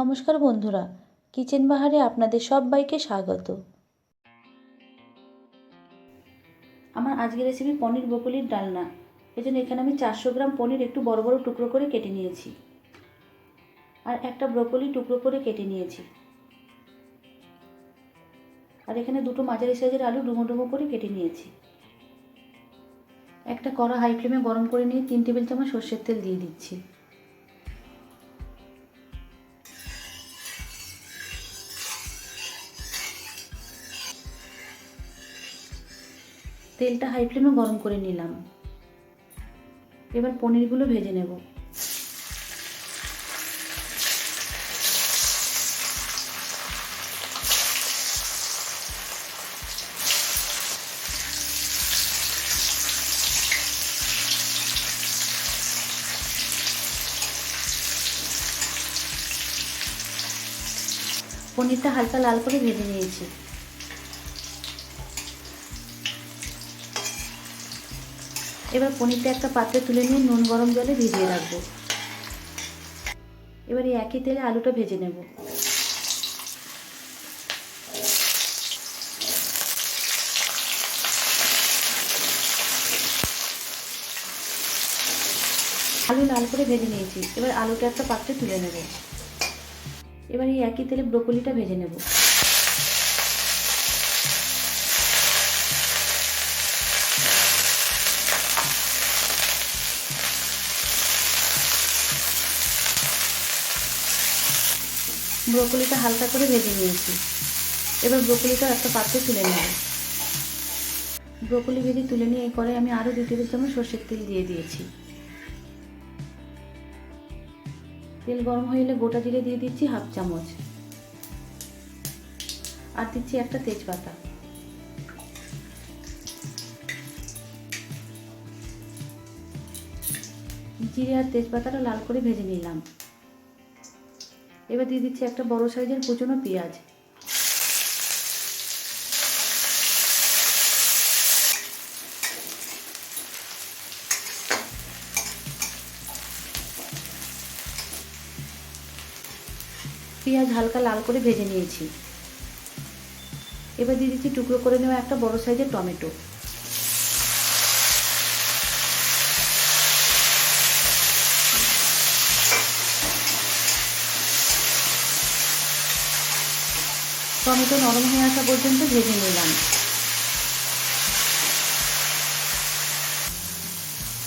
নমস্কার বন্ধুরা, কিচেন বাহারে আপনাদের সবাইকে স্বাগত। আমার আজকের রেসিপি পনির বকুলির ডালনা। এজন্য এখানে আমি চারশো গ্রাম পনির একটু বড় বড় টুকরো করে কেটে নিয়েছি। আর একটা ব্রকলি টুকরো করে কেটে নিয়েছি। আর এখানে দুটো মাঝারি সাইজের আলু ডুমো ডুমো করে কেটে নিয়েছি। একটা কড়া হাই ফ্লেমে গরম করে নিয়ে তিন টেবিল চামচ সর্ষের তেল দিয়ে দিচ্ছি। তেলটা হাই ফ্লেমে গরম করে নিলাম। এবার পনিরগুলো ভেজে নেব। পনিরটা হালকা লাল করে ভেজে নিয়েছি। এবার পনিরটা একটা পাত্রে তুলে নিয়ে নুন গরম জলে ভিজিয়ে রাখব। এবার এই একই তেলে আলুটা ভেজে নেব। আলু লাল করে ভেজে নিয়েছি। এবার আলুটা একটা পাত্রে তুলে নেব। এবার এই একই তেলে ব্রোকলিটা ভেজে নেব। ব্রোকলিটা হালকা করে ভেজে নিয়েছি। এবার ব্রোকলিটা একটা পাত্রে তুলে নেব। ব্রোকলি ভেজে তুলে নিয়ে করে আমি আরও দু টেবিল চামচ সর্ষের তেল দিয়ে দিয়েছি। তেল গরম হয়ে এলে গোটা জিরে দিয়ে দিচ্ছি হাফ চামচ। আর দিচ্ছি একটা তেজপাতা। জিরে আর তেজপাতাটা লাল করে ভেজে নিলাম। এবার দিয়ে দিচ্ছি একটা বড় সাইজের কুচনো পেঁয়াজ। পেঁয়াজ হালকা লাল করে ভেজে নিয়েছি। এবার দিয়ে দিচ্ছি টুকরো করে নেওয়া একটা বড় সাইজের টমেটো। টমেটো নরম হয়ে আসা পর্যন্ত ভেজে নিলাম।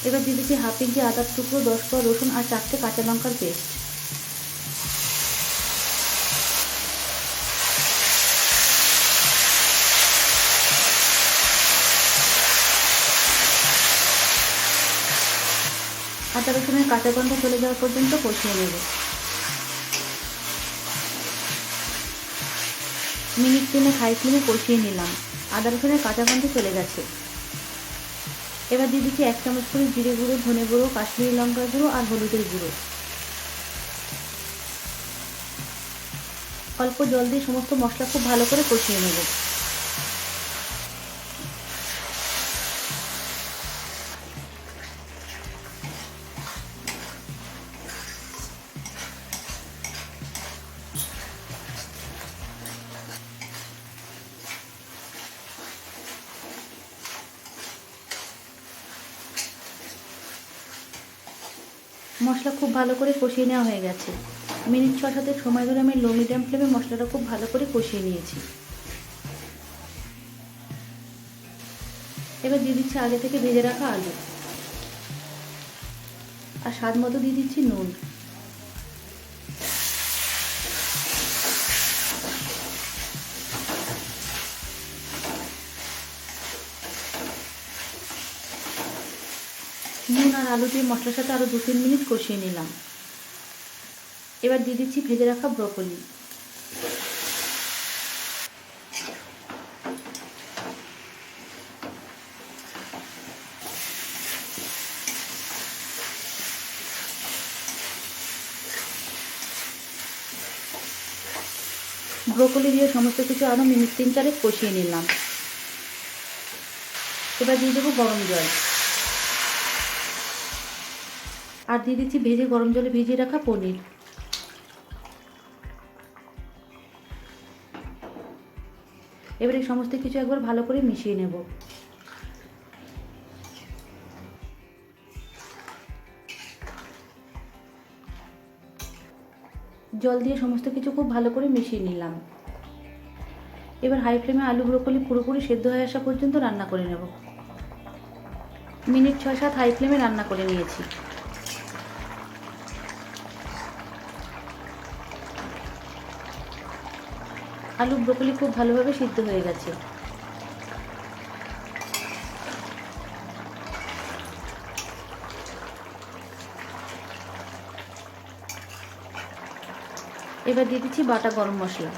এবার দিয়ে দিচ্ছি হাফ ইঞ্চি আদার টুকরো, দশ কোয়া রসুন আর চারটে কাঁচা লঙ্কার পেস্ট। আদা রসুনের কাঁচা গন্ধ চলে যাওয়া পর্যন্ত কষিয়ে নেব। মিনিট তিনে খাই ফ্লেমে কষিয়ে নিলাম। আদা রসুনের কাঁচা গন্ধ চলে গেছে। এবার দিয়ে দিচ্ছি এক চামচ করে জিরে গুঁড়ো, ধনে গুঁড়ো, কাশ্মীরি লঙ্কার গুঁড়ো আর হলুদের গুঁড়ো। অল্প জল দিয়ে সমস্ত মশলা খুব ভালো করে কষিয়ে নেব। মশলা খুব ভালো করে কষিয়ে নেওয়া হয়ে গেছে। মিনিট ছ সাতের সময় ধরে আমি লো মিডিয়াম ফ্লেমে মশলাটা খুব ভালো করে কষিয়ে নিয়েছি। এবার দিয়ে দিচ্ছি আগে থেকে ভেজে রাখা আলু। আর স্বাদ মতো দিয়ে দিচ্ছি নুন। নুন আর আলু দিয়ে মশলার সাথে আরও দু তিন মিনিট কষিয়ে নিলাম। এবার দিয়ে দিচ্ছি ভেজে রাখা ব্রকলি। ব্রকলি দিয়ে সমস্ত কিছু আরও মিনিট তিন চারেক কষিয়ে নিলাম। এবার দিয়ে দেবো গরম জল। আর দিয়ে দিচ্ছি ভেজে গরম জলে ভিজিয়ে রাখা পনির। এবারে সমস্ত কিছু একবার ভালো করে মিশিয়ে নেব। জল দিয়ে সমস্ত কিছু খুব ভালো করে মিশিয়ে নিলাম। এবার হাই ফ্লেমে আলু ব্রোকলি পুরোপুরি সেদ্ধ হয়ে আসা পর্যন্ত রান্না করে নেব। মিনিট ছয় সাত হাই ফ্লেমে রান্না করে নিয়েছি। আলু ব্রোকলি খুব ভালোভাবে সিদ্ধ হয়ে গেছে। এবার দিয়ে দিচ্ছি বাটা গরম মশলা।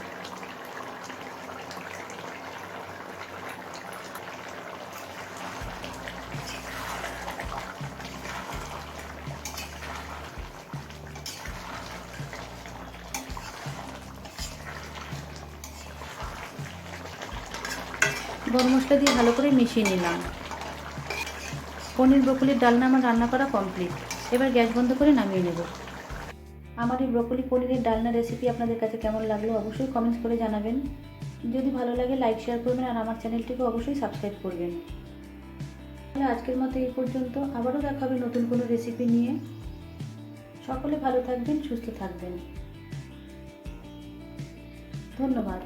গরম মশলা দিয়ে ভালো করে মিশিয়ে নিলাম। পনির ব্রকলির ডালনা আমার রান্না করা কমপ্লিট। এবার গ্যাস বন্ধ করে নামিয়ে নেব। আমার এই ব্রকলি পনিরের ডালনা রেসিপি আপনাদের কাছে কেমন লাগল অবশ্যই কমেন্টস করে জানাবেন। যদি ভালো লাগে লাইক শেয়ার করবেন আর আমার চ্যানেলটিকে অবশ্যই সাবস্ক্রাইব করবেন। তাহলে আজকের মতো এই পর্যন্ত। আবারও দেখা হবে নতুন কোনো রেসিপি নিয়ে। সকলে ভালো থাকবেন, সুস্থ থাকবেন। ধন্যবাদ।